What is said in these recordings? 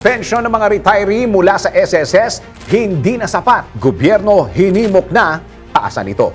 Pensyon ng mga retiree mula sa SSS hindi na sapat. Gobyerno hinimok na taasan ito.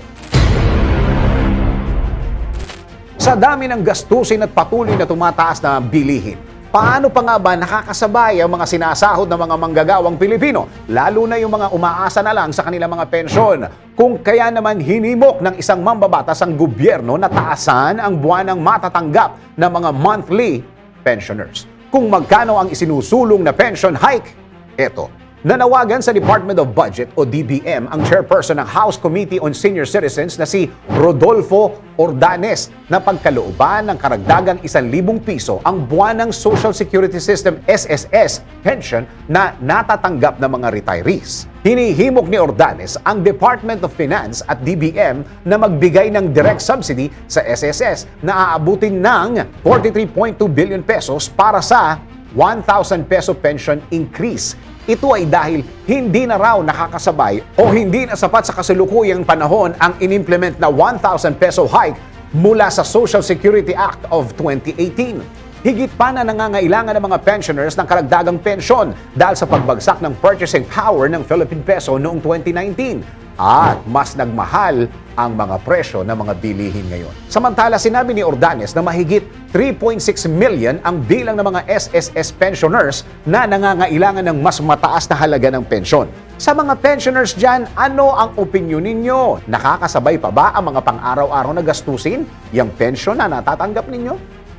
Sa dami ng gastusin at patuloy na tumataas na bilihin, paano pa nga ba nakakasabay ang mga sinasahod ng mga manggagawang Pilipino, lalo na yung mga umaasa na lang sa kanilang mga pensyon? Kung kaya naman hinimok ng isang mambabatas ang gobyerno na taasan ang buwanang matatanggap ng mga monthly pensioners. Kung magkano ang isinusulong na pension hike? Eto, nanawagan sa Department of Budget o DBM ang chairperson ng House Committee on Senior Citizens na si Rodolfo Ordanes na pagkalooban ng karagdagang 1,000 piso ang buwanang Social Security System SSS pension na natatanggap ng mga retirees. Hinihimok ni Ordanes ang Department of Finance at DBM na magbigay ng direct subsidy sa SSS na aabutin ng 43.2 billion pesos para sa 1,000 peso pension increase. Ito ay dahil hindi na raw nakakasabay o hindi na sapat sa kasalukuyang panahon ang inimplement na 1,000 peso hike mula sa Social Security Act of 2018. Higit pa na nangangailangan ng mga pensioners ng karagdagang pensyon dahil sa pagbagsak ng purchasing power ng Philippine Peso noong 2019. At mas nagmahal ang mga presyo ng mga bilihin ngayon. Samantala, sinabi ni Ordanes na mahigit 3.6 million ang bilang ng mga SSS pensioners na nangangailangan ng mas mataas na halaga ng pensyon. Sa mga pensioners dyan, ano ang opinion ninyo? Nakakasabay pa ba ang mga pang-araw-araw na gastusin? Yung pensyon na natatanggap ninyo?